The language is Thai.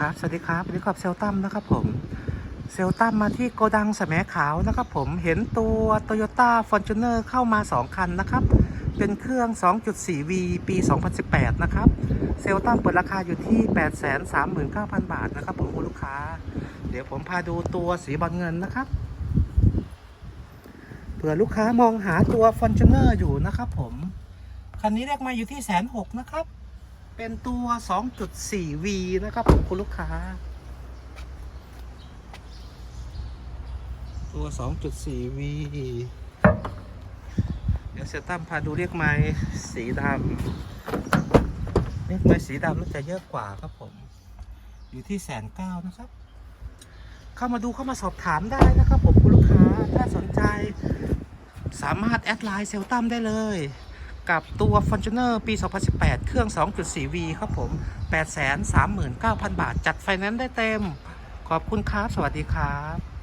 ครับ สวัสดีครับวันนี้กับเซลตัมนะครับผม เซลตัมมาที่โกดังสแสมขาวนะครับผม เห็นตัว Toyota Fortuner เข้ามา 2 คันนะครับ เป็นเครื่อง 2.4V ปี 2018 นะครับ เซลตัมเปิดราคาอยู่ที่ 839,000 บาทนะครับผมคุณลูกค้า เดี๋ยวผมพาดูตัวสีบอลเงินนะครับ เผื่อลูกค้ามองหาตัว Fortuner อยู่นะครับผม คันนี้เรียกมาอยู่ที่แสนหกนะครับ เป็นตัว 2.4V นะครับผมคุณลูกค้า ตัว 2.4V เดี๋ยวเซตั้มพาดูเรียกไม้สีดำเรียกไม้สีดำน่าจะเยอะกว่าครับผม อยู่ที่แสนเก้านะครับ เข้ามาดูเข้ามาสอบถามได้นะครับผมคุณลูกค้า ถ้าสนใจ สามารถแอดไลน์เซลตั้มได้เลย กับตัว Fortuner ปี 2018 เครื่อง 2.4V ครับผม 839,000 บาท จัดไฟแนนซ์ได้เต็ม ขอบคุณครับ สวัสดีครับ